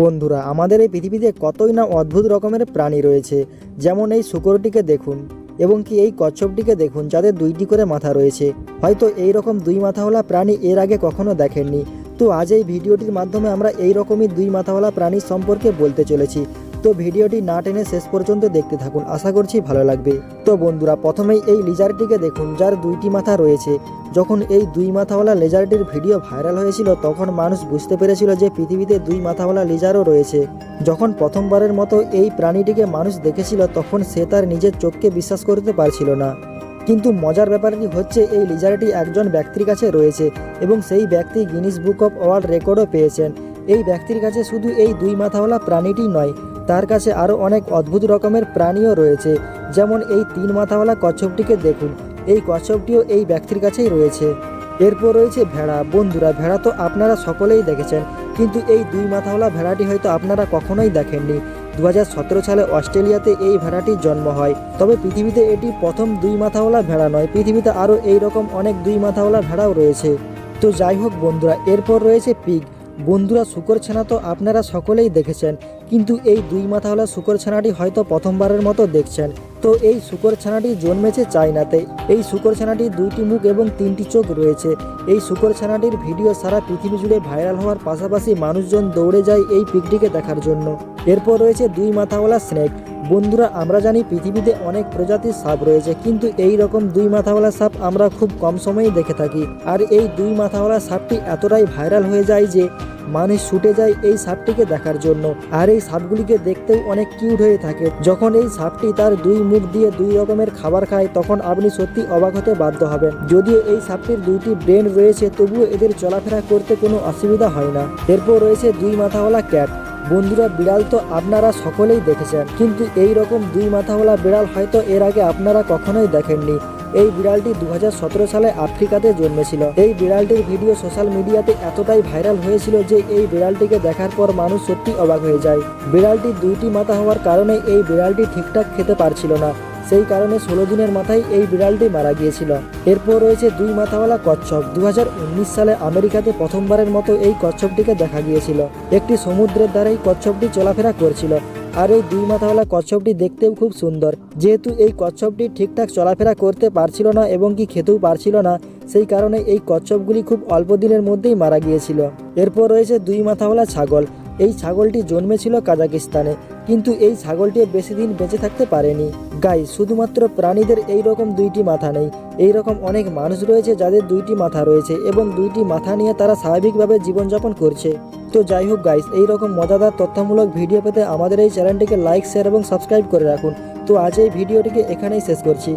বন্ধুরা, আমাদের এই পৃথিবীতে কতই না অদ্ভুত রকমের প্রাণী রয়েছে, যেমন এই শুকরটিকে দেখুন এবং কি এই কচ্ছপটিকে দেখুন যাদের দুইটি করে মাথা রয়েছে। হয়তো এই রকম দুই মাথাওয়ালা প্রাণী এর আগে কখনো দেখেননি। তো আজ এই ভিডিওটির মাধ্যমে আমরা এই রকমই দুই মাথাওয়ালা প্রাণী সম্পর্কে বলতে চলেছি। তো ভিডিওটি না টেনে শেষ পর্যন্ত দেখতে থাকুন। আশা করছি ভালো লাগবে। তো বন্ধুরা, প্রথমেই এই লেজারটিকে দেখুন, যার দুইটি মাথা রয়েছে। যখন এই দুই মাথাওয়ালা লেজারটির ভিডিও ভাইরাল হয়েছিল, তখন মানুষ বুঝতে পেরেছিল যে পৃথিবীতে দুই মাথাওয়ালা লেজারও রয়েছে। যখন প্রথমবারের মতো এই প্রাণীটিকে মানুষ দেখেছিল, তখন সে তার নিজের চোখকে বিশ্বাস করতে পারছিল না। কিন্তু মজার ব্যাপারটি হচ্ছে, এই লিজারটি একজন ব্যক্তির কাছে রয়েছে এবং সেই ব্যক্তি গিনিস বুক অফ ওয়ার্ল্ড রেকর্ডও পেয়েছেন। এই ব্যক্তির কাছে শুধু এই দুই মাথাওয়ালা প্রাণীটি নয় তার কাছে আরও অনেক অদ্ভুত রকমের প্রাণীও রয়েছে। যেমন এই তিন মাথাওয়ালা কচ্ছপটিকে দেখুন। এই কচ্ছপটিও এই ব্যক্তির কাছেই রয়েছে। এরপর রয়েছে ভেড়া। বন্ধুরা, ভেড়া তো আপনারা সকলেই দেখেছেন। কিন্তু এই দুই মাথাওয়ালা ভেড়াটি হয়তো আপনারা কখনোই দেখেননি। দু হাজার সতেরো সালে অস্ট্রেলিয়াতে এই ভেড়াটির জন্ম হয়। তবে পৃথিবীতে এটি প্রথম দুই মাথাওয়ালা ভেড়া নয়। পৃথিবীতে আরও এই রকম অনেক দুই মাথাওয়ালা ভেড়াও রয়েছে। তো যাই হোক বন্ধুরা, এরপর রয়েছে পিগ। বন্ধুরা, শুকর ছানা তো আপনারা সকলেই দেখেছেন। কিন্তু এই দুই মাথাওয়ালা শুকর ছানাটি হয়তো প্রথমবারের মতো দেখছেন। তো এই শুকর ছানাটি জন্মেছে চায়নাতে। এই শুকর ছানাটির দুইটি মুখ এবং তিনটি চোখ রয়েছে। এই শুকর ছানাটির ভিডিও সারা পৃথিবী জুড়ে ভাইরাল হওয়ার পাশাপাশি মানুষজন দৌড়ে যায় এই পিকটিকে দেখার জন্য। এরপর রয়েছে দুই মাথাওয়ালা স্নেক। বন্ধুরা, আমরা জানি পৃথিবীতে অনেক প্রজাতির সাপ রয়েছে, কিন্তু এই রকম দুই মাথাওয়ালা সাপ আমরা খুব কম সময়েই দেখে থাকি। আর এই দুই মাথাওয়ালা সাপটি এতটাই ভাইরাল হয়ে যায় যে মানুষ ছুটে যায় এই সাপটিকে দেখার জন্য। আর এই সাপগুলিকে দেখতেও অনেক কিউট হয়ে থাকে। যখন এই সাপটি তার দুই মুখ দিয়ে দুই রকমের খাবার খায়, তখন আপনি সত্যি অবাক হতে বাধ্য হবেন। যদিও এই সাপটির দুইটি ব্রেন রয়েছে, তবুও এদের চলাফেরা করতে কোনো অসুবিধা হয় না। এরপর রয়েছে দুই মাথাওয়ালা ক্যাট বন্ধুরা, বিড়াল তো আপনারা সকলেই দেখেছেন। কিন্তু এই রকম দুই মাথাওয়ালা বিড়াল হয়তো এর আগে আপনারা কখনোই দেখেননি। এই বিড়ালটি দু হাজার সতেরো সালে আফ্রিকাতে জন্মেছিল। এই বিড়ালটির ভিডিও সোশ্যাল মিডিয়াতে এতটাই ভাইরাল হয়েছিল যে এই বিড়ালটিকে দেখার পর মানুষ সত্যি অবাক হয়ে যায়। বিড়ালটির দুইটি মাথা হওয়ার কারণে এই বিড়ালটি ঠিকঠাক খেতে পারছিল না। সেই কারণে ষোলো দিনের মাথায় এই বিড়ালটি মারা গিয়েছিল। এরপর রয়েছে দুই মাথাওয়ালা কচ্ছপ। দু হাজার উনিশ সালে আমেরিকাতে প্রথমবারের মতো এই কচ্ছপটিকে দেখা গিয়েছিল। একটি সমুদ্রের ধারেই কচ্ছপটি চলাফেরা করছিল। আর এই দুই মাথাওয়ালা কচ্ছপটি দেখতেও খুব সুন্দর। যেহেতু এই কচ্ছপটি ঠিকঠাক চলাফেরা করতে পারছিল না এবং কি খেতেও পারছিল না, সেই কারণে এই কচ্ছপগুলি খুব অল্প দিনের মধ্যেই মারা গিয়েছিল। এরপর রয়েছে দুই মাথাওয়ালা ছাগল। এই ছাগলটি জন্মেছিল কাজাকিস্তানে, কিন্তু এই ছাগলটি বেশি দিন বেঁচে থাকতে পারেনি। গাই শুধুমাত্র প্রাণীদের এই রকম দুইটি মাথা নেই। এই রকম অনেক মানুষ রয়েছে যাদের দুইটি মাথা রয়েছে এবং দুইটি মাথা নিয়ে তারা স্বাভাবিকভাবে জীবনযাপন করছে। তো যাই হোক গাইস এই রকম মজাদার, তথ্যমূলক ভিডিও পেতে আমাদের এই চ্যানেলটিকে লাইক শেয়ার এবং সাবস্ক্রাইব করে রাখুন। তো আজ এই ভিডিওটিকে এখানেই শেষ করছি।